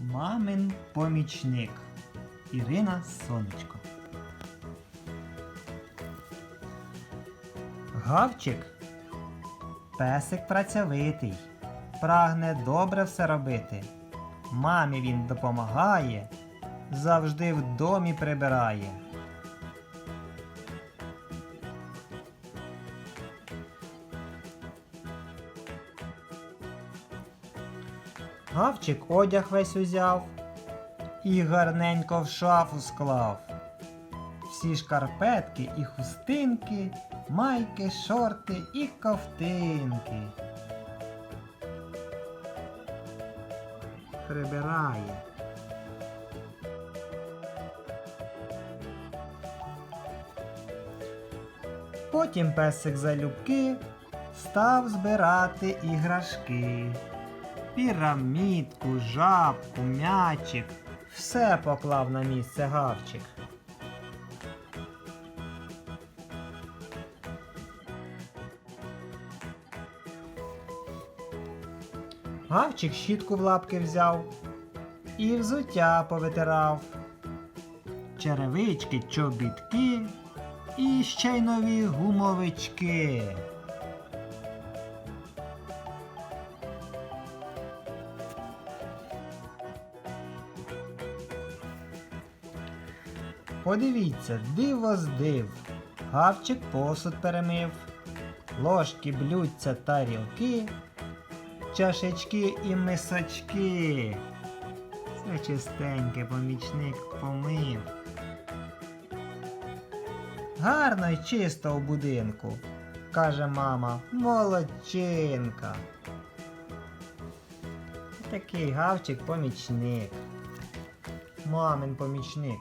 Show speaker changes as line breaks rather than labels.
Мамин помічник. Ірина Сонечко. Гавчик песик працьовитий, прагне добре все робити. Мамі він допомагає, завжди в домі прибирає. Гавчик одяг весь узяв і гарненько в шафу склав. Всі шкарпетки і хустинки, майки, шорти і ковтинки. Прибирає. Потім песик залюбки став збирати іграшки. Пірамідку, жабку, м'ячик. Все поклав на місце гавчик. Гавчик щітку в лапки взяв і взуття повитирав. Черевички, чобітки і ще й нові гумовички. Подивіться, диво з див. Гавчик посуд перемив, ложки, блюдця, тарілки, чашечки і мисочки. Все чистеньке помічник помив. Гарно й чисто у будинку, каже мама, молодчинка. Такий гавчик помічник. Мамин помічник.